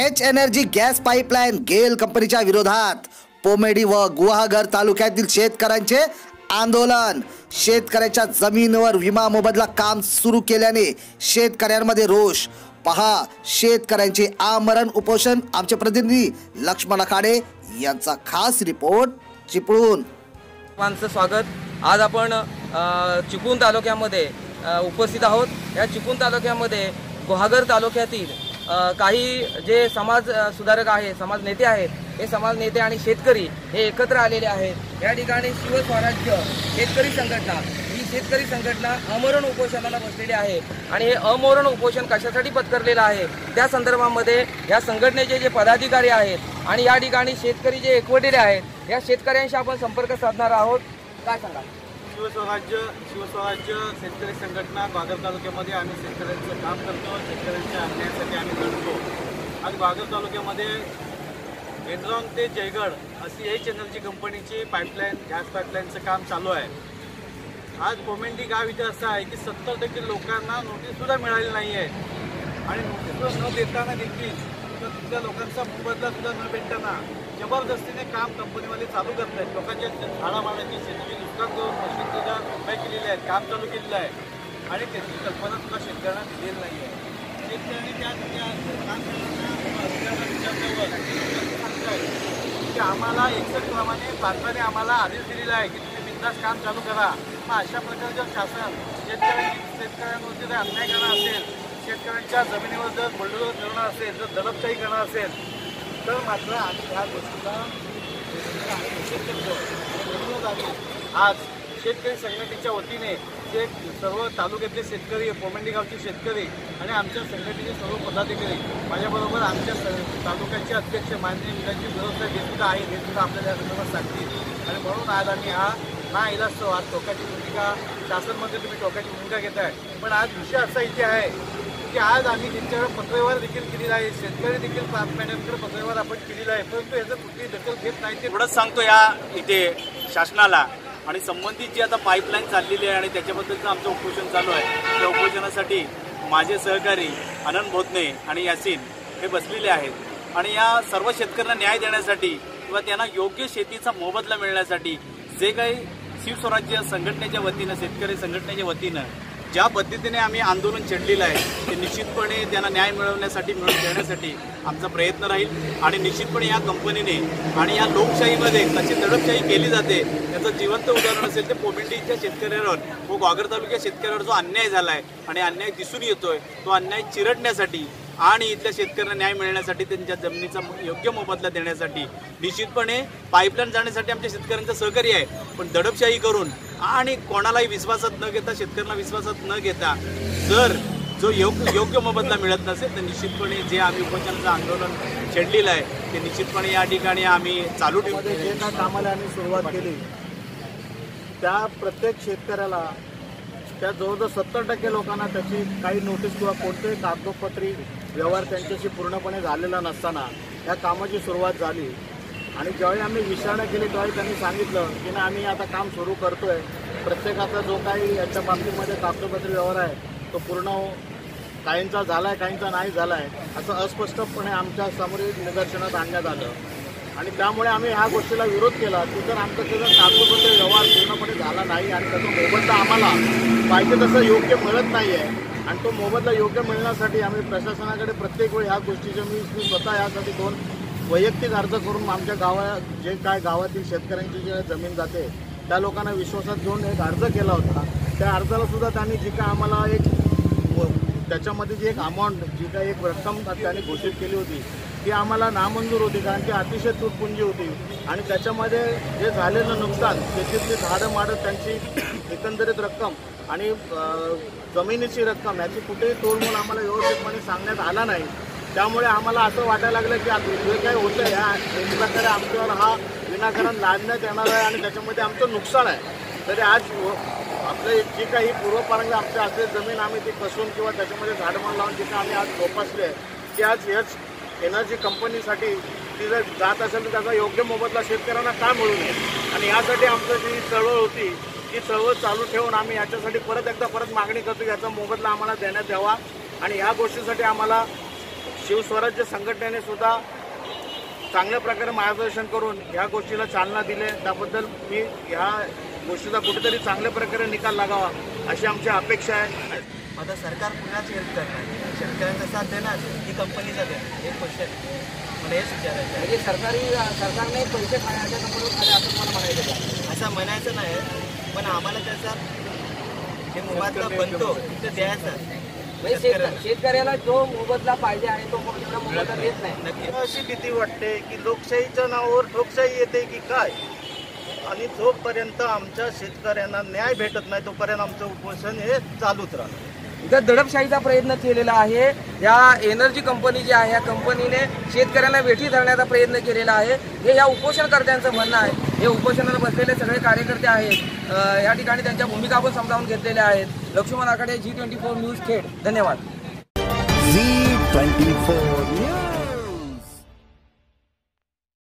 H energy gas pipeline गेल कंपनीच्या विरोधात. पोमेडी व गुहागर तालुक्यातील शेतकऱ्यांचे आंदोलन. शेतकऱ्याच्या जमिनीवर विमा मोबदला काम सुरू केल्याने शेतकऱ्यांमध्ये रोष. पहा शेतकऱ्यांचे आमरण उपोषण आमचे प्रतिनिधी लक्ष्मण अखाडे यांचा खास रिपोर्ट चिपळूण. माणसं स्वागत. आज आपण चिपळूण तालुक्यामध्ये उपस्थित आहोत. या चिपळूण तालुक्यामध्ये गुहागर तालुक्यातील काही जे समाज सुधारक आहे समाज नेते आहेत हे समाज नेते आणि शेतकरी हे एकत्र आलेले आहेत. या ठिकाणी शिवस्वराज्य शेतकरी संघटना ही शेतकरी संघटना अमरण उपोषणाला बसलेली आहे. आणि हे अमरण उपोषण कशासाठी पत्करलेलं आहे? त्या संदर्भामध्ये या संघटनेचे जे पदाधिकारी आहेत आणि या ठिकाणी शेतकरी जे एकवटलेले आहेत या शेतकऱ्यांशी आपण संपर्क साधणार आहोत. काय सांगा शिवस्वराज्य शिवस्वराज्य शेतकरी संघटना ग्वागर तालुक्यामध्ये आम्ही शेतकऱ्यांचं काम करतो शेतकऱ्यांच्या अन्यायासाठी आम्ही लढतो. आज ग्वागर तालुक्यामध्ये एनरॉन ते जयगड अशी एच एनर्जी कंपनीची पाईपलाईन गॅस पाईपलाईनचं काम चालू आहे. आज पोमेंडी गाव इथे असं आहे की सत्तर टक्के लोकांना नोटीससुद्धा मिळाली नाही आहे आणि नोटीस न देताना देखील तर तिथल्या लोकांचा मोबदला सुद्धा न भेटताना जबरदस्तीने काम कंपनीवाले चालू करत आहेत. लोकांच्या झाडा मारण्याची शेतीची नुकसान करून मशीन सुद्धा उपाय केलेले आहेत काम चालू केलेलं आहे. आणि त्याची कल्पना सुद्धा शेतकऱ्यांना दिलेली नाही आहे शेतकऱ्यांनी त्या काम विचारल्यावर की आम्हाला एकसठ क्रमाने भारताने आम्हाला आदेश दिलेला आहे की तुम्ही बिंदास काम चालू करा. मग अशा प्रकारचं जर शासन शेतकऱ्यांनी शेतकऱ्यांवरती जर अन्याय करणार असेल शेतकऱ्यांच्या जमिनीवर जर बुलडोजर करणार असेल जर दडपशाही करणं असेल तर मात्र आम्ही ह्या गोष्टीला निषेध करतो म्हणूनच आम्ही आज शेतकरी संघटनेच्या वतीने जे सर्व तालुक्यातले शेतकरी पोमेंडी गावचे शेतकरी आणि आमच्या संघटनेचे सर्व पदाधिकारी माझ्याबरोबर आमच्या स- तालुक्याचे अध्यक्ष माननीय विलाजी व्यवस्था हे सुद्धा आहे हे सुद्धा आपल्याला या संदर्भात सांगतील. आणि म्हणून आज आम्ही हा ना इलाज आज टोकाची भूमिका शासनमध्ये तुम्ही टोकाची भूमिका घेताय. पण आज विषय असा इथे आहे की आज आम्ही त्यांच्याकडे पत्रव्यवहार देखील केलेला आहे शेतकरी देखील मॅडमकडे पत्रव्यवहार आपण केलेला आहे परंतु याचं कुठली दखल घेत नाही. ते एवढंच सांगतो या इथे शासनाला. आणि संबंधित जी आता पाईपलाईन चाललेली आहे आणि त्याच्याबद्दलचं आमचं उपोषण चालू आहे त्या उपोषणासाठी माझे सहकारी आनंद भोतने आणि यासीन हे बसलेले आहेत. आणि या सर्व शेतकऱ्यांना न्याय देण्यासाठी किंवा त्यांना योग्य शेतीचा मोबदला मिळण्यासाठी जे काही शिवस्वराज्य संघटनेच्या वतीनं शेतकरी संघटनेच्या वतीनं ज्या पद्धतीने आम्ही आंदोलन छेडलेलं आहे ते निश्चितपणे त्यांना न्याय मिळवण्यासाठी मिळवून देण्यासाठी आमचा प्रयत्न राहील. आणि निश्चितपणे या कंपनीने आणि या लोकशाहीमध्ये कशी दडपशाही केली जाते याचं जिवंत उदाहरण असेल ते पोमेंडीच्या शेतकऱ्यांवर व ग्वागर तालुक्या शेतकऱ्यांवर जो अन्याय झाला आहे आणि अन्याय दिसून येतोय तो अन्याय चिरडण्यासाठी आणि इथल्या शेतकऱ्यांना न्याय मिळण्यासाठी त्यांच्या जमिनीचा योग्य मोबदला देण्यासाठी निश्चितपणे पाईपलाईन जाण्यासाठी आमच्या शेतकऱ्यांचं सहकार्य आहे. पण दडपशाही करून आणि कोणालाही विश्वासात न घेता शेतकऱ्यांना विश्वासात न घेता जर जो योग्य योग्य मोबदला मिळत नसेल तर निश्चितपणे जे आम्ही उपोषणाचं आंदोलन छेडलेलं आहे ते निश्चितपणे या ठिकाणी आम्ही चालू ठेवू. जे काय कामाला आम्ही सुरुवात केली त्या प्रत्येक शेतकऱ्याला त्या जवळजवळ सत्तर टक्के लोकांना त्याची काही नोटीस किंवा कोणतेही कागदोपत्री व्यवहार त्यांच्याशी पूर्णपणे झालेला नसताना या कामाची सुरुवात झाली. आणि ज्यावेळी आम्ही विचारणा केली त्यावेळी त्यांनी सांगितलं की ना आम्ही आता काम सुरू करतोय. प्रत्येकाचा जो काही याच्या बाबतीमध्ये कागदोपत्री व्यवहार आहे तो पूर्ण हो- काहींचा झाला आहे काहींचा नाही झाला आहे असं अस्पष्टपणे आमच्यासमोर निदर्शनात आणण्यात आलं. आणि त्यामुळे आम्ही ह्या गोष्टीला विरोध केला की जर आमचा त्याचा कागदोपत्र व्यवहार पूर्णपणे झाला नाही आणि त्याचा मोबदला आम्हाला पाहिजे तसं योग्य मिळत नाही आहे आणि तो मोबदला योग्य मिळण्यासाठी आम्ही प्रशासनाकडे प्रत्येक वेळी ह्या गोष्टीचे मी मी स्वतः यासाठी दोन वैयक्तिक अर्ज करून आमच्या गावा जे काय गावातील शेतकऱ्यांची जे जमीन जाते त्या लोकांना विश्वासात घेऊन एक अर्ज केला होता. त्या अर्जाला सुद्धा त्यांनी जी काय आम्हाला एक त्याच्यामध्ये जी एक अमाऊंट जी काय एक रक्कम त्यांनी घोषित केली होती ती आम्हाला नामंजूर होती कारण ती अतिशय तुटपुंजी होती. आणि त्याच्यामध्ये जे झालेलं नुकसान शेतीतली झाडं माडं त्यांची एकंदरीत रक्कम आणि जमिनीची रक्कम याची कुठेही तोडमोड आम्हाला व्यवस्थितपणे सांगण्यात आला नाही. त्यामुळे आम्हाला असं वाटायला लागलं की आता जे काही होतं ह्या एक प्रकारे आमच्यावर हा विनाकारण लादण्यात येणार आहे आणि त्याच्यामध्ये आमचं नुकसान आहे. तरी आज आपलं जी काही पूर्वपारंग आमच्या असेल जमीन आम्ही ती कसून किंवा त्याच्यामध्ये झाडमान लावून जिथे आम्ही आज जोपासली आहे की आज हेच एनर्जी कंपनीसाठी ती जर जात असेल तर त्याचा योग्य मोबदला शेतकऱ्यांना का मिळू नये? आणि यासाठी आमचं जी चळवळ होती ती चळवळ चालू ठेवून आम्ही याच्यासाठी परत एकदा परत मागणी करतो की याचा मोबदला आम्हाला देण्यात यावा आणि ह्या गोष्टीसाठी आम्हाला शिवस्वराज्य संघटनेने सुद्धा चांगल्या प्रकारे मार्गदर्शन करून ह्या गोष्टीला चालना दिली. आहे. त्याबद्दल मी ह्या गोष्टीचा कुठेतरी चांगल्या प्रकारे निकाल लागावा अशी आमची अपेक्षा आहे. आता सरकार पुन्हाच हेल्प करणार. शेतकऱ्यांचा साथ देणार की कंपनीचा देणार. हे क्वेश्चन मला हेच विचारायचं आहे. म्हणजे सरकारी सरकारने पैसे खाण्याच्या कंपनीवर खाले असं तुम्हाला म्हणायचं असं म्हणायचं नाही. पण आम्हाला त्याचा जे मोबदला बनतो ते द्यायचा. म्हणजे शेत- शेतकऱ्याला. जो मोबदला पाहिजे आहे तो तेवढा मोबदला देत नाही. नक्की. अशी भीती वाटते की लोकशाहीच्या नावावर ठोकशाही येते की काय? आणि जोपर्यंत आमच्या शेतकऱ्यांना न्याय भेटत नाही तोपर्यंत आमचं उपोषण हे चालूच राहणार. तर दडपशाहीचा प्रयत्न केलेला आहे. या एनर्जी कंपनी जी आहे या कंपनीने शेतकऱ्यांना वेठी धरण्याचा प्रयत्न केलेला आहे. हे या उपोषणकर्त्यांचं म्हणणं आहे. हे उपोषणाला बसलेले सगळे कार्यकर्ते आहेत. या ठिकाणी त्यांच्या भूमिका आपण समजावून घेतलेल्या आहेत. Laxman Akhade G twenty four news Khed धन्यवाद. G twenty four